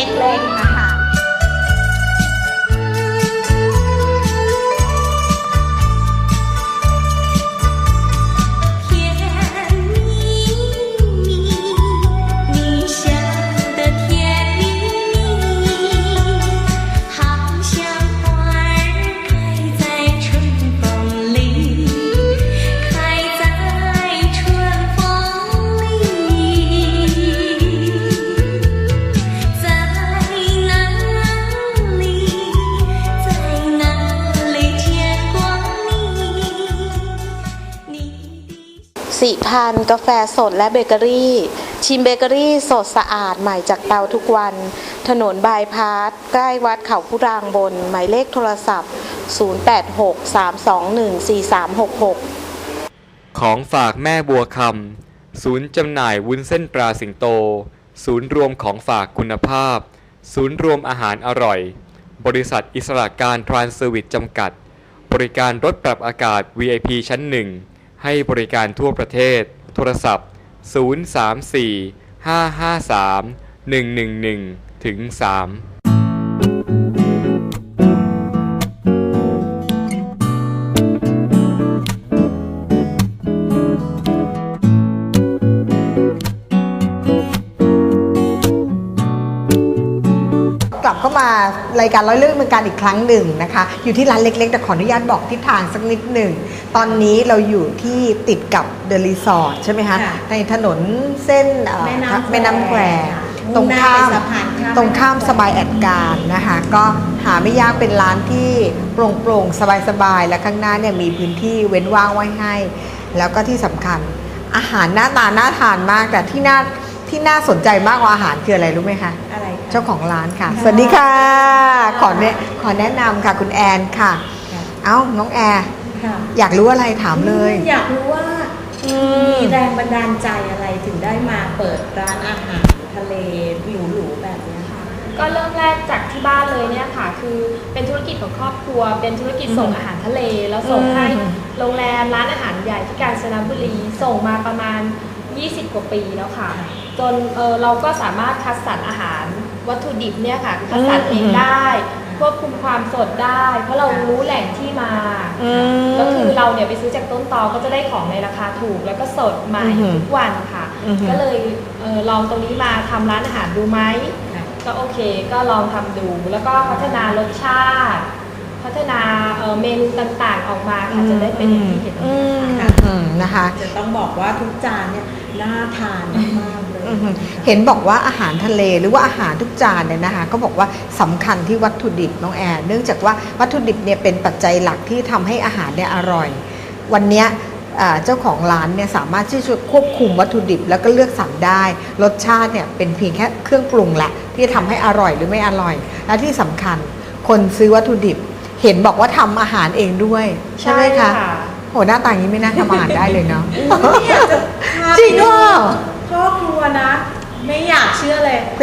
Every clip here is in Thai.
ล็กๆนะคะ ทานกาแฟสดและเบเกอรี่ ชิมเบเกอรี่สดสะอาดใหม่จากเตาทุกวัน ถนนบายพาสใกล้วัดเขาผู้รางบน หมายเลขโทรศัพท์ 0863214366 ของฝากแม่บัวคำศูนย์จำหน่ายวุ้นเส้นปลาสิงโต ศูนย์รวมของฝากคุณภาพ ศูนย์รวมอาหารอร่อย บริษัทอิสระการทรานเซอร์วิสจำกัด บริการรถปรับอากาศ VIP ชั้นหนึ่ง ให้บริการทั่วประเทศ โทรศัพท์ 034 553 111 ถึง 3 เข้ามารายการร้อยเรื่องเมืองการอีกครั้งหนึ่งนะคะ อยู่ที่ร้านเล็กๆ แต่ขออนุญาตบอกทิศทางสักนิดหนึ่ง ตอนนี้เราอยู่ที่ติดกับเดอะรีสอร์ทใช่ไหมคะ ค่ะในถนนเส้นเอ่อแม่น้ำแควแม่น้ำแควค่ะตรงข้ามมุ่งหน้าไปสะพานข้าม ตรงข้ามสบายแอดการนะคะ ก็หาไม่ยากเป็นร้านที่โปร่งๆ สบายๆ และข้างหน้าเนี่ยมีพื้นที่เว้นว่างไว้ให้ แล้วก็ที่สำคัญอาหารหน้าตาน่าทานมากแต่ที่น่า ที่น่าสนใจมากกว่าอาหารคืออะไรรู้ไหมคะ อะไรคะ เจ้าของร้านค่ะ สวัสดีค่ะ ขอแนะขอแนะนำค่ะคุณแอนค่ะ ค่ะ เอ้าน้องแอร์ค่ะอยากรู้อะไรถามเลย อยากรู้ว่ามีแรงบันดาลใจอะไรถึงได้มาเปิดร้านอาหารทะเลหรูๆแบบเนี้ยค่ะ ก็เริ่มแรกจากที่บ้านเลยเนี่ยค่ะ คือเป็นธุรกิจของครอบครัว เป็นธุรกิจส่งอาหารทะเล แล้วส่งให้อืม โรงแรมร้านอาหารใหญ่ที่กาญจนบุรี ส่งมาประมาณ 20 กว่าปีแล้วค่ะ จนเออเราก็สามารถคัดสรรอาหารวัตถุดิบเนี่ยค่ะคัดสรรเองได้ควบคุมความสดได้ เพราะเรารู้แหล่งที่มา ก็คือเราเนี่ยไปซื้อจากต้นตอก็จะได้ของในราคาถูก แล้วก็สดใหม่อือหือทุกวันค่ะอือหือก็เลยเออลองตรงนี้มาทำร้านอาหารดูไหมค่ะก็โอเคก็ลองทำดู แล้วก็พัฒนารสชาติ พัฒนาเอ่อเมนูต่างๆออกมาค่ะจะได้เป็นอย่างที่เห็นอืมค่ะอืมนะคะจะต้องบอกว่าทุกจานเนี่ย น่าทานมากๆเลยอืมเห็นบอกว่าอาหารทะเลหรือว่าอาหารทุกจานเนี่ยนะคะก็บอกว่าสำคัญที่วัตถุดิบน้องแอนเนื่องจากว่าวัตถุดิบเนี่ยเป็นปัจจัยหลักที่ทำให้อาหารเนี่ยอร่อย วันเนี้ยอ่าเจ้าของร้านเนี่ยสามารถที่จะควบคุมวัตถุดิบแล้วก็เลือกสรรได้ รสชาติเนี่ยเป็นเพียงแค่เครื่องปรุงแหละที่จะทำให้อร่อยหรือไม่อร่อย และที่สำคัญคนซื้อวัตถุดิบ เห็นบอกว่าทำอาหารเองด้วย ใช่ไหมคะ โหหน้าตาอย่างนี้ไม่น่าทำอาหารได้เลยเนาะเนี่ยจะพาจริงเหรอ พ่อครัวนะ ไม่อยากเชื่อ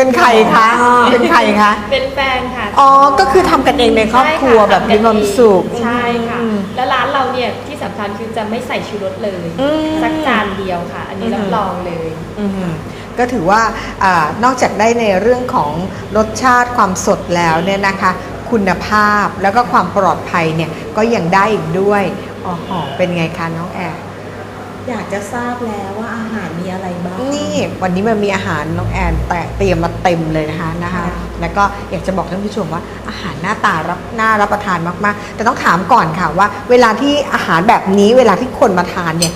เลยเป็นใครคะ เป็นใครคะ เป็นแฟนค่ะอ๋อ ก็คือทำกันเองในครอบครัวใช่ะแบบมีความสุข ใช่ค่ะอืมแล้วร้านเราเนี่ยที่สำคัญคือจะไม่ใส่ชูรสเลย อืม สักจานเดียวค่ะ อันนี้อืมรับรองเลย อืมก็ถือว่าอานอกจากได้ในเรื่องของรสชาติความสดแล้วเนี่ยนะคะ คุณภาพแล้วก็ความปลอดภัยเนี่ยก็ยังได้อีกด้วยอ๋อหอเป็นไงคะน้องแอร์ อยากจะทราบแล้วว่าอาหารมีอะไรบ้าง นี่วันนี้มันมีอาหารน้องแอนแต่เตรียมมาเต็มเลยนะคะนะคะค่ะแล้วก็อยากจะบอกท่านผู้ชมว่าอาหารหน้าตารับน่ารับประทานมากๆ แต่ต้องถามก่อนค่ะว่า เวลาที่อาหารแบบนี้เวลาที่คนมาทานเนี่ย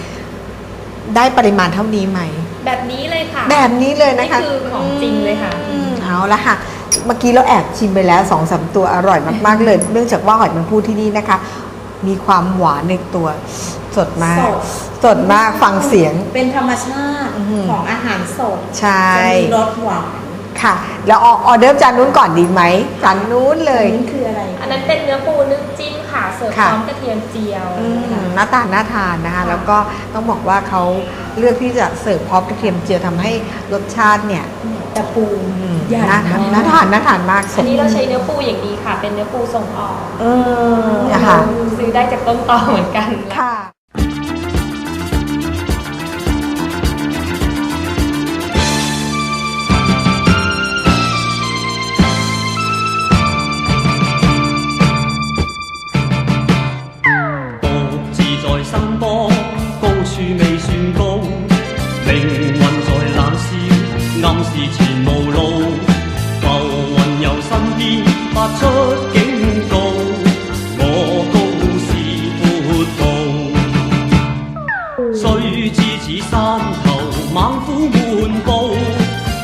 ได้ปริมาณเท่านี้ไหม แบบนี้เลยค่ะ แบบนี้เลยนะคะนี่คือของจริงเลยค่ะอืมเอาละค่ะเมื่อกี้เราแอบชิมไปแล้วสองสามตัวอร่อยมากๆเลย เนื่องจากว่าหอยแมันพูที่นี่นะคะ มีความหวานในตัวสดมากสดสดมากฟังเสียง เป็นธรรมชาติอื้อหือของอาหารสดใช่จะมีรสหวานค่ะ แล้วออออเดิร์ฟจานนู้นก่อนดีไหมจานนู้นเลยอันนี้คืออะไร อันนั้นเป็นเนื้อปูนึ่งจิ้ม ค่ะเสิร์ฟพค่ะ ร้อมกระเทียมเจียวอืมหน้าตาน่าทานนะคะ แล้วก็ต้องบอกว่าเขาเลือกที่จะเสิร์ฟพร้อมกระเทียมเจียวทำให้รสชาติเนี่ยแต่ปูอืมใหญ่น่าทานมกน่าทานน่าทานมากสอันดนี้เราใช้เนื้อปูอย่างดีค่ะ เป็นเนื้อปูส่งออกอืมนะคะซื้อได้จากต้นตอเหมือนกัน ค่ะ 知此山头猛虎满布，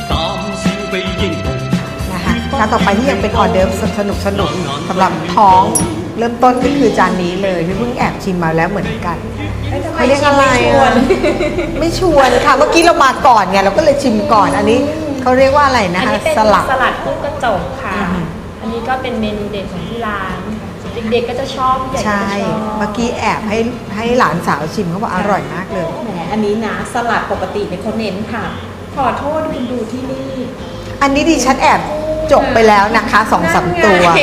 胆小比英雄。 นะคะจานต่อไปที่ยังเป็นออเดิร์ฟสนุกสนุกๆสำหรับท้องเริ่มต้นก็คือจานนี้เลยพี่เพิ่งแอบชิมมาแล้วเหมือนกันเขาเรียกอะไรอะไม่ชวนค่ะเมื่อกี้เรามาก่อนไงเราก็เลยชิมก่อน อันนี้เขาเรียกว่าอะไรนะ อัน คะ นี้เป็น สลัด สลัดกุ้งกระจกค่ะ อืม อันนี้ก็เป็นเมนูเด็ดของที่ร้าน เด็กๆก็จะชอบผู้ใหญ่ก็ใช่ จะชอบเมื่อกี้แอบให้ให้หลานสาวชิมเขาบอกอร่อยมากเลย แหมอันนี้นะสลัดปกติเนี่ยเขาเน้นค่ะ ขอโทษคุณดูที่นี่อันนี้ดิฉันแอบจกไปแล้วนะคะสองสามตัวนั่นไง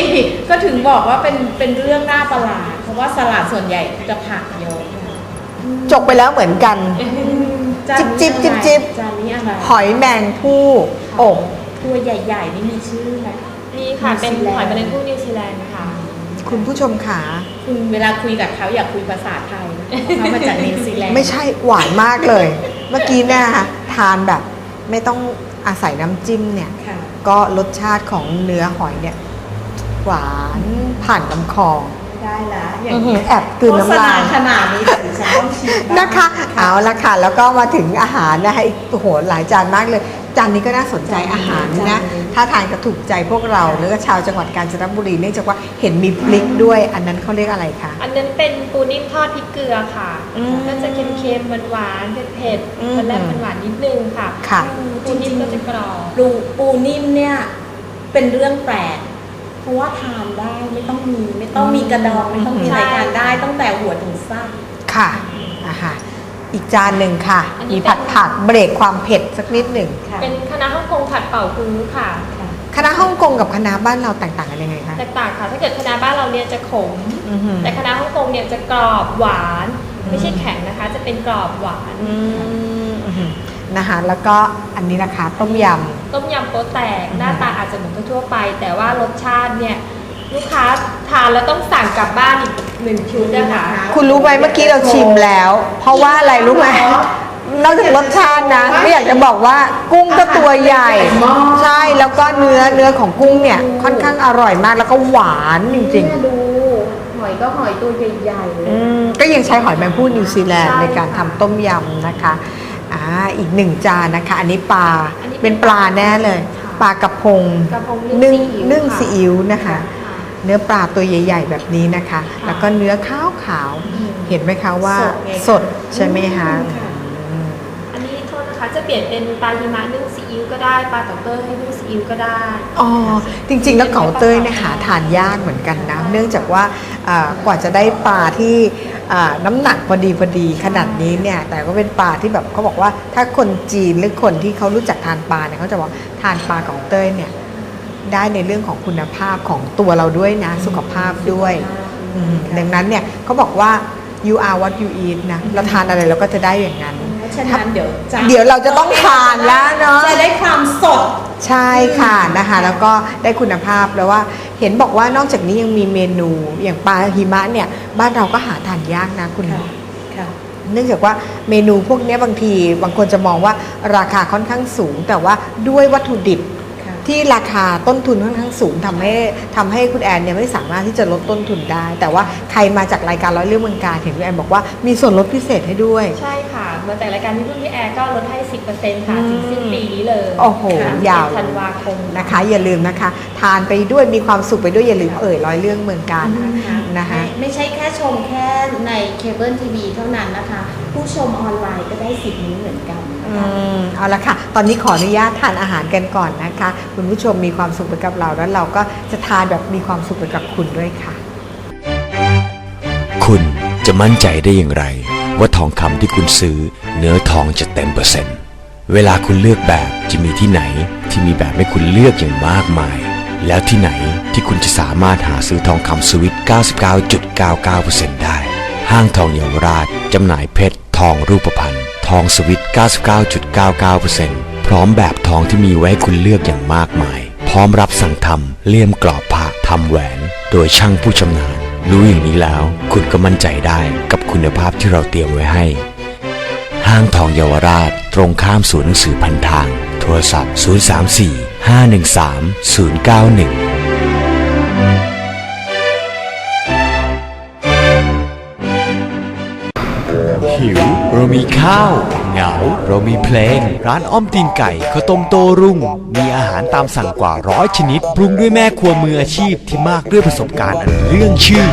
ก็ถึงบอกว่าเป็นเป็นเรื่องน่าประหลาดเพราะว่าสลัดส่วนใหญ่จะผักเยอะจกไปแล้วเหมือนกันจานนี้จิ๊บจิ๊บจิ๊บ จานนี้อะไรหอยแมงผู้อบ ตัวใหญ่ๆนี่มีชื่อไหม นี่ค่ะเป็นนิวซีแลนด์หอยแมลงภู่นิวซีแลนด์ค่ะ คุณผู้ชมขาคุณเวลาคุยกับเขาอยากคุยภาษาไทยนะเพราะเขามาจากนิวซีแลนด์ไม่ใช่หวานมากเลย เมื่อกี้เนี่ยนะคะทานแบบไม่ต้องอาศัยน้ำจิ้มเนี่ย ค่ะ ก็รสชาติของเนื้อหอยเนี่ย หวานผ่านลำคอได้ละอย่าอื้งอหืนี้อแอบกลืนน้ำลายโฆษณขนาดนี้แต่ดิฉันต้องชิมบ้างนะคะ เอาละค่ะ แล้วก็มาถึงอาหารนะคะอีกโอ้โหหลายจานมากเลย จานนี้ก็น่าสนใจอาหารนะ ถ้าทานก็ถูกใจพวกเราหรือว่าชาวจังหวัดกาญจนบุรีเนื่องจากว่าเห็นมีพริกด้วย อันนั้นเขาเรียกอะไรคะ อันนั้นเป็นปูนิ่มทอดพริกเกลือค่ะ อืมก็จะเค็มๆหวานๆเผ็ดอืมๆมันแรกมันหวานนิดนึงค่ะค่ะ ปูนิ่มก็จะกรอบปูปูนิ่มเนี่ยเป็นเรื่องแปลก เพราะว่าทานได้ไม่ต้องมีไม่ต้องมีกระดองไม่ต้องมีอะไรใช่ทานได้ตั้งแต่หัวถึงไส้ ค่ะอะค่ะ อีกจานหนึ่งค่ะ อันนี้มีเป็น ผัดผักเบรกความเผ็ดสักนิดหนึ่งค่ะ เป็นคณะฮ่องกงผัดเป่าฮื้อค่ะ คณะฮ่องกงกับคณะบ้านเราแตกต่างกันยังไงคะแตกต่างค่ะถ้าเกิดคณะบ้านเราเนี่ยจะขม อือหือ แต่คณะฮ่องกงเนี่ยจะกรอบหวานไม่ใช่แข็งนะคะ จะเป็นกรอบหวานอืมอื้อหือนะคะแล้วก็อันนี้นะคะ ต้มย ต้มยำโป๊แตก หน้าตาอาจจะเหมือนทั่วๆไป แต่ว่ารสชาติเนี่ยลูกค้าทานแล้วต้องสั่งกลับบ้านอีก หนึ่งชุดนะคะำคุณรู้ไหมเมื่อกี้เราชิมแล้ว เพราะว่าอะไรรู้ไหมนอกจากรสชาตินะไม่อยากจะบอกว่ากุ้งก็ตัวใหญ่ ใช่แล้วก็เนื้อเนื้อของกุ้งเนี่ยค่อนข้างอร่อยมากแล้วก็หวานจริงดูหอยก็หอยตัวใหญ่ๆเลๆยอืมก็ยังใช้หอยแมงผู้นิวซีแลนด์ใช่ในการค่ะทำต้มยำนะคะอ่าอีกหนึ่งจานนะคะ อันนี้ปลาอันนี้เป็เป็นนปลาแน่เลยค่ะปลากระพงกระพงนึ่นึ่งงซีอิ๊วนึ่งค่ะซีอิ๊วนะคะ เนื้อปลาตัวใหญ่ ๆ แบบนี้นะคะ แล้วก็เนื้อขาวขาวๆเห็นไหมคะว่าสดไงคะสดใช่ไหมคะค่ะอืมอันนี้โทษนะคะจะเปลี่ยนเป็นปลาหิมะนึ่งซีอิ๊วก็ได้ปลาเต่าเต้ยให้นึ่งซีอิ๊วก็ได้อ๋อจริงๆ แล้วเก๋าเต้ยเนี่ยหาทานยากเหมือนกันนะเนื่องจากว่าอ่ากว่าจะได้ปลาที่อ่าน้ำหนักพอดีพอดีขนาดนี้เนี่ยแต่ก็เป็นปลาที่แบบเขาบอกว่าถ้าคนจีนหรือคนที่เขารู้จักทานปลาเนี่ยเขาจะบอกทานปลาเก๋าเต้ยเนี่ย ได้ในเรื่องของคุณภาพของตัวเราด้วยนะ สุขภาพด้วยอืมดังนั้นเนี่ยเขาบอกว่า you are what you eat นะเราทานอะไรเราก็จะได้อย่างนั้นเพราะฉะนั้นเดี๋ยวจะเดี๋ยวเราจะต้องทานแล้วเนาะจะได้ความสดใช่ค่ะนะคะแล้วก็ได้คุณภาพแล้วว่าเห็นบอกว่านอกจากนี้ยังมีเมนูอย่างปลาหิมะเนี่ยบ้านเราก็หาทานยากนะคุณค่ะค่ะเนื่องจากว่าเมนูพวกเนี้ยบางทีบางคนจะมองว่าราคาค่อนข้างสูง แต่ว่าด้วยวัตถุดิบค่ะ ที่ราคาต้นทุนค่อนข้างสูงทำให้ทำให้คุณแอนเนี่ยไม่สามารถที่จะลดต้นทุนได้ แต่ว่าใครมาจากรายการร้อยเรื่องเมืองการเห็นคุณแอนบอกว่ามีส่วนลดพิเศษให้ด้วย ใช่ค่ะมาจากรายการที่พึ่งพี่แอร์ก็ลดให้ 10%ค่ะถึงสิ้นปีนี้เลยโอ้โหค่ะยาวธันวาคมนะคะ อย่าลืมนะคะ ทานไปด้วยมีความสุขไปด้วยอย่าลืมเอ่ยร้อยเรื่องเมืองการนะคะไม่ไม่ใช่แค่ชมแค่ในเคเบิลทีวีเท่านั้นนะคะ ผู้ชมออนไลน์ก็ได้สิทธิ์นี้เหมือนกัน อืมเอาละค่ะ ตอนนี้ขออนุญาตทานอาหารกันก่อนนะคะ คุณผู้ชมมีความสุขไปกับเราแล้วเราก็จะทานแบบมีความสุขไปกับคุณด้วยค่ะ คุณจะมั่นใจได้อย่างไร ว่าทองคำที่คุณซื้อ เนื้อทองจะเต็มเปอร์เซ็นต์เวลาคุณเลือกแบบจะมีที่ไหน ที่มีแบบให้คุณเลือกอย่างมากมาย แล้วที่ไหนที่คุณจะสามารถหาซื้อทองคำสวิต 99.99%ได้ ห้างทองเยาวราชจำหน่ายเพชรทองรูปพรรณ ทองสวิต 99.99%พร้อมแบบทองที่มีไว้คุณเลือกอย่างมากมาย พร้อมรับสั่งทำเลี่ยมกรอบพระทำแหวน โดยช่างผู้ชำนาญ รู้อย่างนี้แล้ว คุณก็มั่นใจได้กับคุณภาพที่เราเตรียมไว้ให้ ห้างทองเยาวราช ตรงข้ามศูนย์หนังสือพันทาง โทรศัพท์ 034 513 091 มีข้าว เหงา เรามีเพลง ร้านอ้อมตีนไก่ข้าวต้มโตรุ่ง มีอาหารตามสั่งกว่าร้อยชนิด ปรุงด้วยแม่ครัวมืออาชีพที่มากด้วยประสบการณ์อันเรื่องชื่อ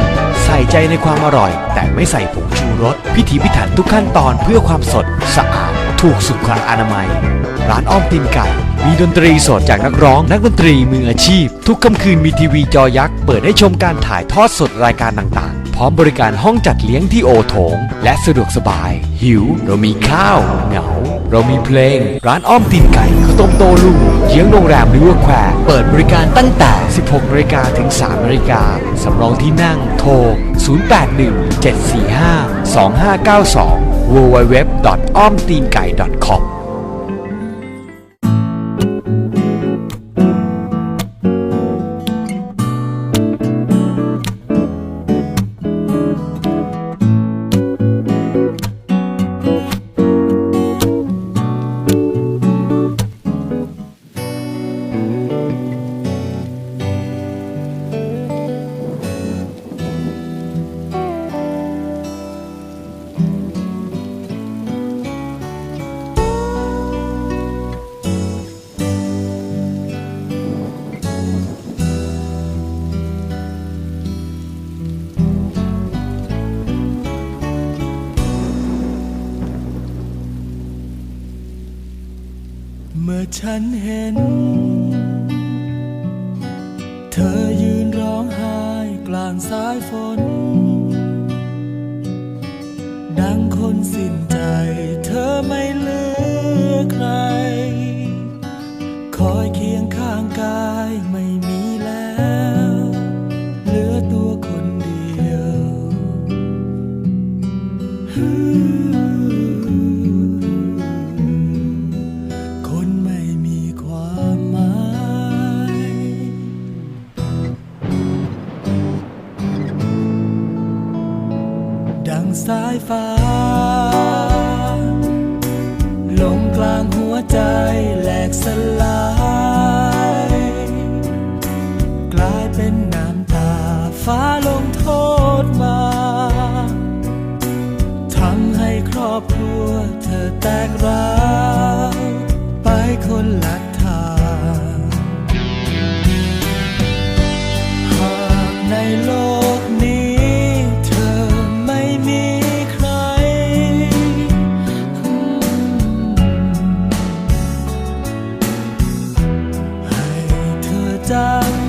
ใส่ใจในความอร่อย แต่ไม่ใส่ผงชูรส พิถีพิถันทุกขั้นตอนเพื่อความสด สะอาด ถูกสุขอนามัย ร้านอ้อมตีนไก่มีดนตรีสดจากนักร้องนักดนตรีมืออาชีพ ทุกค่ำคืนมีทีวีจอยักษ์ เปิดให้ชมการถ่ายทอดสดรายการต่างๆ พร้อมบริการห้องจัดเลี้ยงที่โอโถง และสะดวกสบาย หิว เรามีข้าว เหงา เรามีเพลง ร้านอ้อมตีนไก่ข้าวต้มโตลูเยื้องโรงแรมริเวอร์แควร์เปิดบริการตั้งแต่ 16นาฬิกาถึง3นาฬิกาสำรองที่นั่งโทร 081 745 2592 www.omtingai.com ฉันเห็น เธอยืนร้องไห้กลางสายฝน ดังคนสิ้นใจ เธอไม่เหลือใคร คอยเคียงข้างกายไม่ จาก